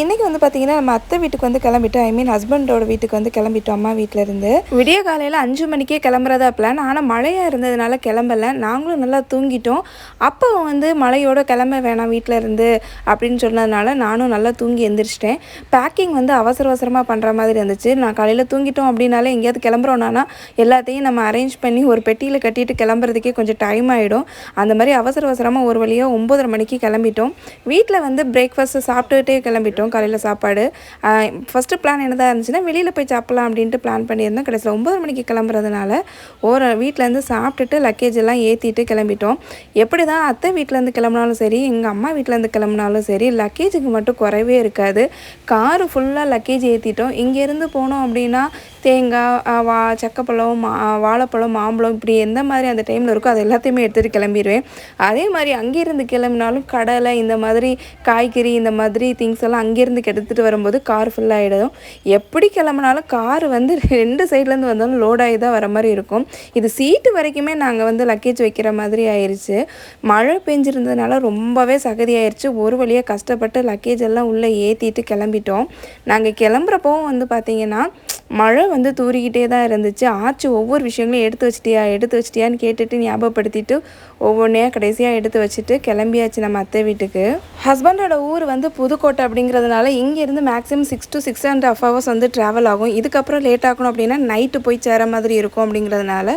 இன்றைக்கி வந்து பார்த்திங்கன்னா நம்ம அத்தை வீட்டுக்கு வந்து கிளம்பிட்டோம். ஐ மீன் ஹஸ்பண்டோட வீட்டுக்கு வந்து கிளம்பிட்டோம் அம்மா வீட்டிலேருந்து விடிய காலையில் அஞ்சு மணிக்கே கிளம்புறதா பிளான் ஆனால் மழையாக இருந்ததுனால கிளம்பல. நாங்களும் நல்லா தூங்கிட்டோம். அப்போ வந்து மழையோட கிளம்ப வேணாம் வீட்டில் இருந்து அப்படின்னு சொன்னதுனால நானும் நல்லா தூங்கி எந்திரிச்சிட்டேன். பேக்கிங் வந்து அவசர அவசரமாக பண்ணுற மாதிரி இருந்துச்சு. நான் காலையில் தூங்கிட்டோம் அப்படின்னாலே எங்கேயாவது கிளம்புறோன்னா எல்லாத்தையும் நம்ம அரேஞ்ச் பண்ணி ஒரு பெட்டியில் கட்டிட்டு கிளம்புறதுக்கே கொஞ்சம் டைம் ஆகிடும் அந்த மாதிரி அவசர அவசரமாக ஒரு வழியாக ஒம்பதரை மணிக்கு கிளம்பிட்டோம். வீட்டில் வந்து பிரேக்ஃபாஸ்ட்டை சாப்பிட்டுக்கிட்டே கிளம்பிட்டோம். காலையில் சாப்பாடு. ஃபஸ்ட்டு பிளான் என்னதான் இருந்துச்சுன்னா வெளியில் போய் சாப்பிட்லாம் அப்படின்ட்டு பிளான் பண்ணியிருந்தோம். கடைசியில் ஒம்பது மணிக்கு கிளம்புறதுனால ஒரு வீட்டிலேருந்து சாப்பிட்டுட்டு லக்கேஜ் எல்லாம் ஏற்றிட்டு கிளம்பிட்டோம். எப்படி தான் அத்தை வீட்டிலேருந்து கிளம்புனாலும் சரி எங்கள் அம்மா வீட்டிலேருந்து கிளம்புனாலும் சரி லக்கேஜுக்கு மட்டும் குறைவே இருக்காது. காரு ஃபுல்லாக லக்கேஜ் ஏற்றிட்டோம் இங்கேருந்து போனோம் அப்படின்னா தேங்காய் வா சக்கப்பழம் மா வாழைப்பழம் மாம்பழம் இப்படி எந்த மாதிரி அந்த டைமில் இருக்கோ அது எல்லாத்தையுமே எடுத்துகிட்டு கிளம்பிடுவேன். அதே மாதிரி அங்கேருந்து கிளம்பினாலும் கடலை இந்த மாதிரி காய்கறி இந்த மாதிரி திங்ஸ் எல்லாம் அங்கே அங்கேருந்து எடுத்துகிட்டு வரும்போது கார் ஃபுல்லாகிடும் எப்படி கிளம்புனாலும் கார் வந்து ரெண்டு சைட்லேருந்து வந்தாலும் லோடாகி தான் வர மாதிரி இருக்கும். இது சீட்டு வரைக்குமே நாங்கள் வந்து லக்கேஜ் வைக்கிற மாதிரி ஆயிடுச்சு மழை பெஞ்சிருந்ததுனால ரொம்பவே சகதி ஆயிடுச்சு ஒரு வழியாக கஷ்டப்பட்டு லக்கேஜ் எல்லாம் உள்ளே ஏற்றிட்டு கிளம்பிட்டோம். நாங்கள் கிளம்புறப்பவும் வந்து பார்த்திங்கன்னா மழை வந்து தூறிக்கிட்டே தான் இருந்துச்சு. ஆச்சு ஒவ்வொரு விஷயங்களையும் எடுத்து வச்சிட்டியா எடுத்து வச்சிட்டியான்னு கேட்டுட்டு ஞாபகப்படுத்திட்டு ஒவ்வொன்றையாக கடைசியாக எடுத்து வச்சுட்டு கிளம்பியாச்சு நம்ம அத்தை வீட்டுக்கு. ஹஸ்பண்டோட ஊர் வந்து புதுக்கோட்டை அப்படிங்கிறதுனால இங்கேருந்து maximum six to six and half hours வந்து ட்ராவல் ஆகும். இதுக்கப்புறம் லேட் ஆகணும் அப்படின்னா நைட்டு போய் சேர மாதிரி இருக்கும் அப்படிங்கிறதுனால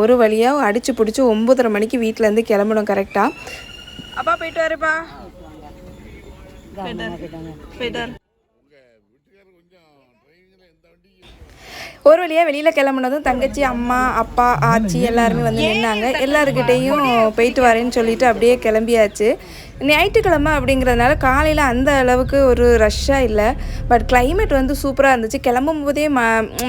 ஒரு வழியாக அடிச்சு பிடிச்சி ஒம்பதரை மணிக்கு வீட்டிலேருந்து கிளம்பணும் கரெக்டாக அப்பா போயிட்டு வரப்பா. ஒரு வழியாக வெளியில் கிளம்புனதும் தங்கச்சி அம்மா அப்பா ஆச்சி எல்லாருமே வந்து நின்னாங்க. எல்லாருக்கிட்டேயும் போயிட்டு வரேன்னு சொல்லிட்டு அப்படியே கிளம்பியாச்சு. ஞாயிற்றுக்கிழமை அப்படிங்கிறதுனால காலையில் அந்த அளவுக்கு ஒரு ரஷ்ஷாக இல்லை. பட் கிளைமேட் வந்து சூப்பராக இருந்துச்சு. கிளம்பும் போதே ம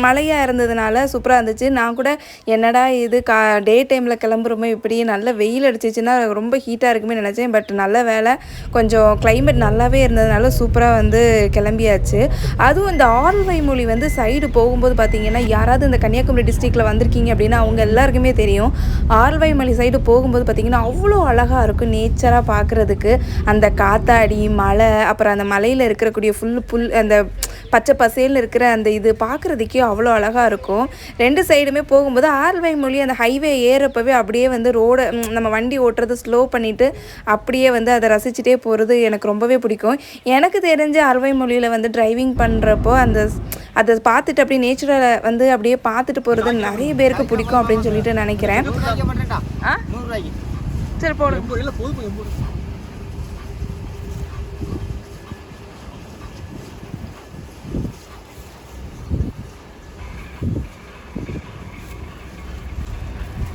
மழையாக இருந்ததுனால சூப்பராக இருந்துச்சு. நான் கூட என்னடா இது கா டே டைமில் கிளம்புறோமோ இப்படி நல்ல வெயில் அடிச்சிச்சுன்னா ரொம்ப ஹீட்டாக இருக்குமே நினச்சேன். பட் நல்ல வேலை கொஞ்சம் கிளைமேட் நல்லாவே இருந்ததுனால சூப்பராக வந்து கிளம்பியாச்சு. அதுவும் இந்த ஆர்வை மொழி வந்து சைடு போகும்போது பார்த்தீங்கன்னா யாராவது இந்த கன்னியாகுமரி டிஸ்ட்ரிக்டில் வந்திருக்கீங்க அப்படின்னா அவங்க எல்லாருக்குமே தெரியும். ஆர்வை மொழி சைடு போகும்போது பார்த்தீங்கன்னா அவ்வளோ அழகாக இருக்கும். நேச்சராக பார்க்குறதுக்கு அந்த காத்தாடி மலை அப்புறம் அந்த மலையில் இருக்கக்கூடிய ஃபுல் புல் அந்த பச்சை பசேல்னு இருக்கிற அந்த இது பார்க்குறதுக்கே அவ்வளோ அழகாக இருக்கும். ரெண்டு சைடுமே போகும்போது ஆல்வை மொழி அந்த ஹைவே ஏறப்பவே அப்படியே வந்து ரோடை நம்ம வண்டி ஓட்டுறது ஸ்லோ பண்ணிவிட்டு அப்படியே வந்து அதை ரசிச்சுட்டே போகிறது எனக்கு ரொம்பவே பிடிக்கும். எனக்கு தெரிஞ்ச ஆல்வை மொழியில் வந்து டிரைவிங் பண்ணுறப்போ அந்த அதை பார்த்துட்டு அப்படியே நேச்சுரலை வந்து அப்படியே பார்த்துட்டு போகிறது நிறைய பேருக்கு பிடிக்கும் அப்படின்னு சொல்லிட்டு நினைக்கிறேன். சரி போடு.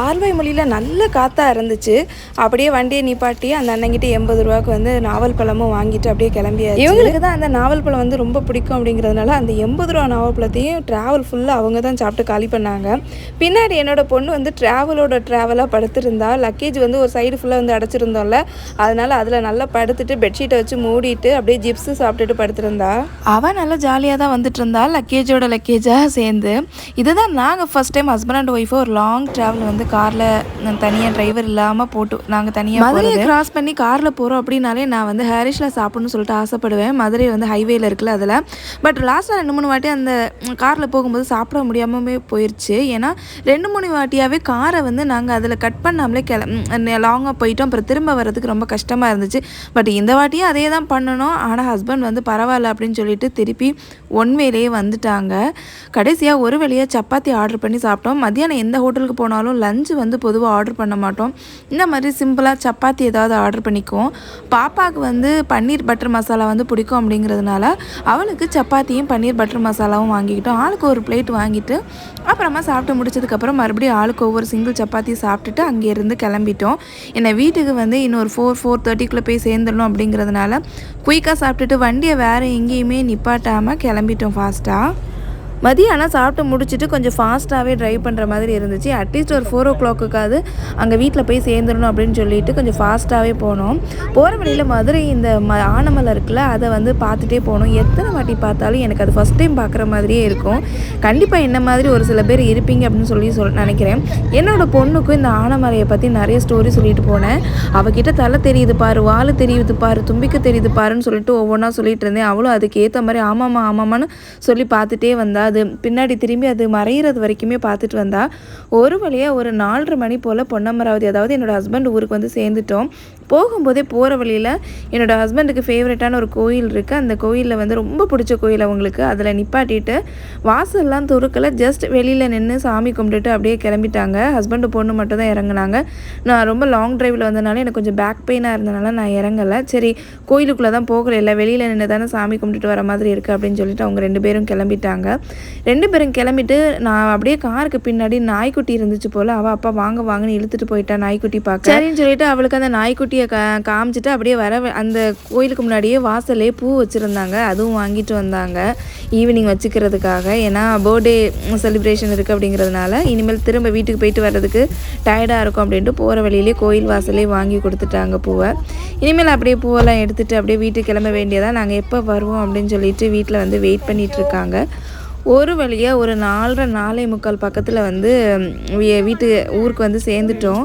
ஆல்வை மொழியில் நல்ல காற்றா இருந்துச்சு. அப்படியே வண்டியை நிப்பாட்டி அந்த அண்ணங்கிட்ட எண்பது ரூபாய்க்கு வந்து நாவல் பழமும் வாங்கிட்டு அப்படியே கிளம்பியாச்சு. இவங்களுக்கு தான் அந்த நாவல் பழம் வந்து ரொம்ப பிடிக்கும் அப்படிங்கிறதுனால அந்த எண்பது ரூபா நாவல் பழத்தையும் ட்ராவல் ஃபுல்லாக அவங்க தான் சாப்பிட்டு காலி பண்ணாங்க. பின்னாடி என்னோட பொண்ணு வந்து ட்ராவலோட ட்ராவலாக படுத்திருந்தா. லக்கேஜ் வந்து ஒரு சைடு ஃபுல்லாக வந்து அடைச்சிருந்தோம்ல. அதனால அதில் நல்லா படுத்துட்டு பெட்ஷீட்டை வச்சு மூடிட்டு அப்படியே ஜிப்ஸு சாப்பிட்டுட்டு படுத்திருந்தா. அவள் நல்லா ஜாலியாக தான் வந்துட்டு இருந்தா லக்கேஜோட லக்கேஜாக சேர்ந்து. இதுதான் நாங்கள் first time husband and wife ஒரு லாங் ட்ராவல் வந்து காரில் தனியாக டிரைவர் இல்லாமல் போட்டு நாங்கள் தனியாக மதுரையை கிராஸ் பண்ணி காரில் போகிறோம் அப்படின்னாலே நான் வந்து ஹேரிஷில் சாப்பிடணும்னு சொல்லிட்டு ஆசைப்படுவேன். மதுரை வந்து ஹைவேல இருக்குல்ல அதில். பட் லாஸ்ட்டாக ரெண்டு மூணு வாட்டி அந்த காரில் போகும்போது சாப்பிட முடியாமவே போயிடுச்சு ஏன்னா ரெண்டு மூணு வாட்டியாகவே காரை வந்து நாங்கள் அதில் கட் பண்ணாமலே கிள லாங்காக போயிட்டோம். அப்புறம் திரும்ப வர்றதுக்கு ரொம்ப கஷ்டமாக இருந்துச்சு. பட் இந்த வாட்டியும் அதே தான் பண்ணணும். ஆனால் ஹஸ்பண்ட் வந்து பரவாயில்ல அப்படின்னு சொல்லிட்டு திருப்பி ஒன் வேலையே வந்துட்டாங்க. கடைசியாக ஒரு வேலையாக சப்பாத்தி ஆர்டர் பண்ணி சாப்பிட்டோம். மத்தியானம் எந்த ஹோட்டலுக்கு போனாலும் லஞ்சு வந்து பொதுவாக ஆர்டர் பண்ண மாட்டோம். இந்த மாதிரி சிம்பிளாக சப்பாத்தி ஏதாவது ஆர்டர் பண்ணிக்குவோம். பாப்பாவுக்கு வந்து பன்னீர் பட்டர் மசாலா வந்து பிடிக்கும் அப்படிங்கிறதுனால அவளுக்கு சப்பாத்தியும் பன்னீர் பட்டர் மசாலாவும் வாங்கிக்கிட்டோம். ஆளுக்கு ஒரு பிளேட் வாங்கிட்டு அப்புறமா சாப்பிட்டு முடிச்சதுக்கப்புறம் மறுபடியும் ஆளுக்கு ஒவ்வொரு சிங்கிள் சப்பாத்தி சாப்பிட்டுட்டு அங்கேருந்து கிளம்பிட்டோம். என்னை வீட்டுக்கு வந்து இன்னொரு ஃபோர் ஃபோர் தேர்ட்டிக்குள்ளே போய் சேர்ந்துடணும் அப்படிங்கிறதுனால குயிக்காக சாப்பிட்டுட்டு வண்டியை வேறு எங்கேயுமே நிப்பாட்டாமல் கிளம்பிட்டோம் ஃபாஸ்ட்டாக மதியானம் சாப்பிட்டு முடிச்சுட்டு கொஞ்சம் ஃபாஸ்ட்டாகவே ட்ரைவ் பண்ணுற மாதிரி இருந்துச்சு. அட்லீஸ்ட் ஒரு ஃபோர் ஓ கிளாக்குக்காவது அங்கே வீட்டில் போய் சேர்ந்துடணும் அப்படின்னு சொல்லிட்டு கொஞ்சம் ஃபாஸ்ட்டாகவே போனோம். போகிற வழியில் மதுரை இந்த ம ஆனமலை இருக்குல்ல அதை வந்து பார்த்துட்டே போனோம். எத்தனை வாட்டி பார்த்தாலும் எனக்கு அது ஃபஸ்ட் டைம் பார்க்குற மாதிரியே இருக்கும். கண்டிப்பாக என்ன மாதிரி ஒரு சில பேர் இருப்பீங்க அப்படின்னு சொல்லி சொல் நினைக்கிறேன். என்னோட பொண்ணுக்கும் இந்த ஆனமலையை பற்றி நிறைய ஸ்டோரி சொல்லிட்டு போனேன். அவகிட்ட தலை தெரியுது பாரு வால் தெரியுது பாரு தும்பிக்க தெரியுது பாருன்னு சொல்லிட்டு ஒவ்வொன்றா சொல்லிட்டு இருந்தேன். அவளும் அதுக்கு ஏற்ற மாதிரி ஆமாம்மா ஆமாம்மான்னு சொல்லி பார்த்துட்டே வந்தா. அது பின்னாடி திரும்பி அது மறையிறது வரைக்குமே பார்த்துட்டு வந்தா ஒரு வழியாக ஒரு நாலரை மணி போல் பொன்னமராவதி அதாவது என்னோட ஹஸ்பண்ட் ஊருக்கு வந்து சேர்ந்துட்டோம். போகும்போதே போகிற வழியில் என்னோட ஹஸ்பண்டுக்கு ஃபேவரட்டான ஒரு கோயில் இருக்குது அந்த கோயிலில் வந்து ரொம்ப பிடிச்ச கோயில் அவங்களுக்கு. அதில் நிப்பாட்டிட்டு வாசல்லாம் துருக்கலை ஜஸ்ட் வெளியில் நின்று சாமி கும்பிட்டுட்டு அப்படியே கிளம்பிட்டாங்க. ஹஸ்பண்டு பொண்ணு மட்டும் தான் இறங்குனாங்க. நான் ரொம்ப லாங் டிரைவில் வந்தனால எனக்கு கொஞ்சம் பேக் பெயினாக இருந்தனால நான் இறங்கலை. சரி கோயிலுக்குள்ளே தான் போகலை. இல்லை வெளியில் நின்று தானே சாமி கும்பிட்டுட்டு வர மாதிரி இருக்குது அப்படின்னு சொல்லிட்டு அவங்க ரெண்டு பேரும் கிளம்பிட்டாங்க. ரெண்டு பேரும் கிளம்பிட்டு நான் அப்படியே காருக்கு பின்னாடி நாய்க்குட்டி இருந்துச்சு போல். அவள் அப்பா வாங்க வாங்கன்னு இழுத்துட்டு போயிட்டா நாய்க்குட்டி பார்க்க. சரின்னு சொல்லிட்டு அவளுக்கு அந்த நாய்க்குட்டி குட்டியை கா காமிச்சிட்டு அப்படியே வர அந்த கோயிலுக்கு முன்னாடியே வாசல்லே பூ வச்சுருந்தாங்க. அதுவும் வாங்கிட்டு வந்தாங்க. ஈவினிங் வச்சுக்கிறதுக்காக. ஏன்னா பர்த்டே செலிப்ரேஷன் இருக்குது அப்படிங்கிறதுனால இனிமேல் திரும்ப வீட்டுக்கு போயிட்டு வர்றதுக்கு டயர்டாக இருக்கும் அப்படின்ட்டு போகிற வழியிலே கோயில் வாசலே வாங்கி கொடுத்துட்டாங்க பூவை. இனிமேல் அப்படியே பூவெல்லாம் எடுத்துகிட்டு அப்படியே வீட்டுக்கு கிளம்ப வேண்டியதாக நாங்கள் எப்போ வருவோம் அப்படின்னு சொல்லிட்டு வீட்டில் வந்து வெயிட் பண்ணிகிட்ருக்காங்க ஒரு வழியாக ஒரு நாலரை நாலே முக்கால் பக்கத்தில் வந்து வீட்டு ஊருக்கு வந்து சேர்ந்துட்டோம்.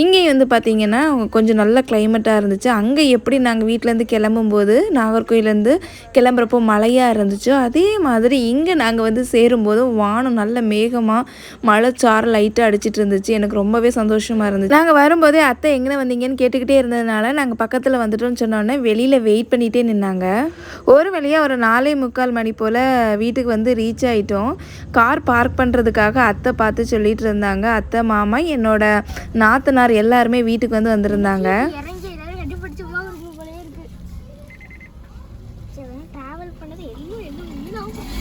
இங்கேயும் வந்து பார்த்திங்கன்னா கொஞ்சம் நல்ல கிளைமேட்டாக இருந்துச்சு. அங்கே எப்படி நாங்கள் வீட்டிலேருந்து கிளம்பும்போது நாகர்கோயிலேருந்து கிளம்புறப்போ மழையாக இருந்துச்சோ அதே மாதிரி இங்கே நாங்கள் வந்து சேரும்போது வானம் நல்ல மேகமாக மழை சாறு லைட்டாக அடிச்சிட்டு இருந்துச்சு. எனக்கு ரொம்பவே சந்தோஷமாக இருந்துச்சு. நாங்கள் வரும்போதே அத்தை எங்கே வந்தீங்கன்னு கேட்டுக்கிட்டே இருந்ததுனால நாங்கள் பக்கத்தில் வந்துட்டோம்னு சொன்னோன்னே வெளியில் வெயிட் பண்ணிகிட்டே நின்னாங்க. ஒரு வழியாக ஒரு நாலே முக்கால் மணி போல் வீட்டுக்கு வந்து ரீச் ஆகிட்டோம் கார் பார்க் பண்ணுறதுக்காக அத்தை பார்த்து சொல்லிட்டு இருந்தாங்க. அத்தை மாமா என்னோட நாத்தனார் எல்லாருமே வீட்டுக்கு வந்து வந்திருந்தாங்க. இறங்கி எல்லாரும் கண்டுபிடிச்சு போகிறது போலயே இருக்கு. சரி டிராவல் பண்ணது எல்லாம் எல்லாம் வீணாகும்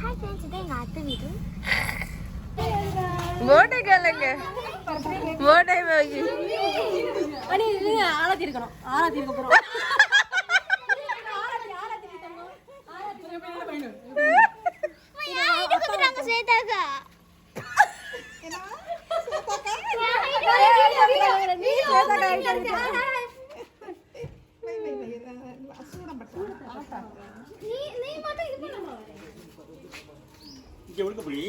ஹாய் ஃப்ரெண்ட்ஸ் இதான் எங்கள் அத்தை வீடு போட்டை கேளுங்க போட்டை ஆராத்தி இருக்கணும் ஆராத்தி இருக்க போறோம் யார் கொடுக்குறாங்க ஸ்வேதாக்கா நீ நீ மட்டும் இது பண்ண இங்கே விழுக்க புள்ளி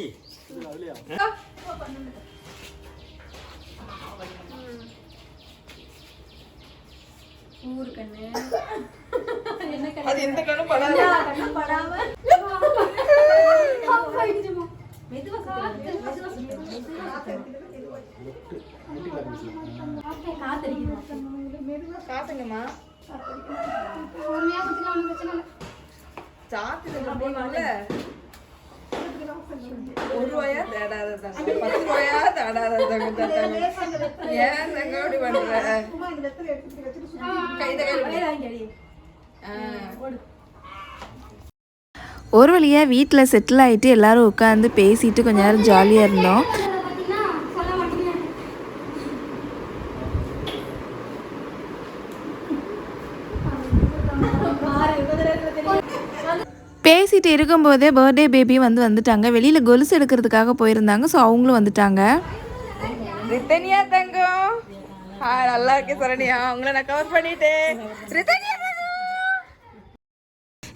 அது எந்த கண்ணும் போனால ஒரு ரூபாயா தேடாததாங்க பத்து ரூபாயா ஏன் தங்க அப்படி பண்ற? கைத கையில் ஒரு வழியாக வீட்டில் செட்டில் ஆகிட்டு எல்லாரும் உட்காந்து பேசிட்டு கொஞ்ச நேரம் ஜாலியாக இருந்தோம். பேசிகிட்டு இருக்கும்போதே பர்த்டே பேபி வந்து வந்துட்டாங்க. வெளியில் கொலுசு எடுக்கிறதுக்காக போயிருந்தாங்க. ஸோ அவங்களும் வந்துட்டாங்க. ரித்தனியா தங்கம். நல்லா இருக்கேன் சரணியா. உங்களை நான் கவர் பண்ணிட்டேன். ரித்தனியா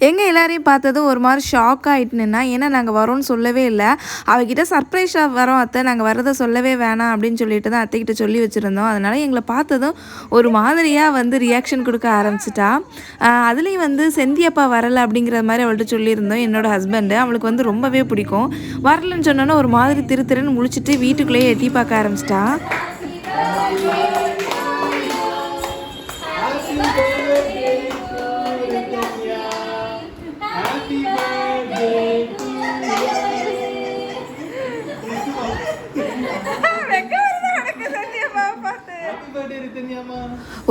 எங்கள் எல்லாரையும் பார்த்ததும் ஒரு மாதிரி ஷாக் ஆகிட்டுனா ஏன்னா நாங்கள் வரோம்னு சொல்லவே இல்லை. அவகிட்ட சர்ப்ரைஸாக வரோம் அத்தை. நாங்கள் வரதை சொல்லவே வேணாம் அப்படின்னு சொல்லிட்டு தான் அத்தைக்கிட்ட சொல்லி வச்சுருந்தோம். அதனால் எங்களை பார்த்ததும் ஒரு மாதிரியாக வந்து ரியாக்ஷன் கொடுக்க ஆரம்பிச்சிட்டா. அதுலேயும் வந்து செந்தியப்பா வரலை அப்படிங்கிற மாதிரி அவள்கிட்ட சொல்லியிருந்தோம். என்னோட ஹஸ்பண்டு அவளுக்கு வந்து ரொம்பவே பிடிக்கும். வரலன்னு சொன்னோன்னே ஒரு மாதிரி திரு திருன்னு முழிச்சிட்டு வீட்டுக்குள்ளேயே எட்டி பார்க்க ஆரம்பிச்சிட்டா.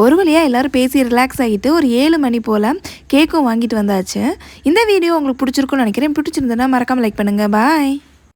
ஒரு வழியாக எல்லாரும் பேசி ரிலாக்ஸ் ஆகிட்டு ஒரு ஏழு மணி போல் கேக்கும் வாங்கிட்டு வந்தாச்சு. இந்த வீடியோ உங்களுக்கு பிடிச்சிருக்கும்னு நினைக்கிறேன். பிடிச்சிருந்ததுன்னா மறக்காமல் லைக் பண்ணுங்கள் பாய்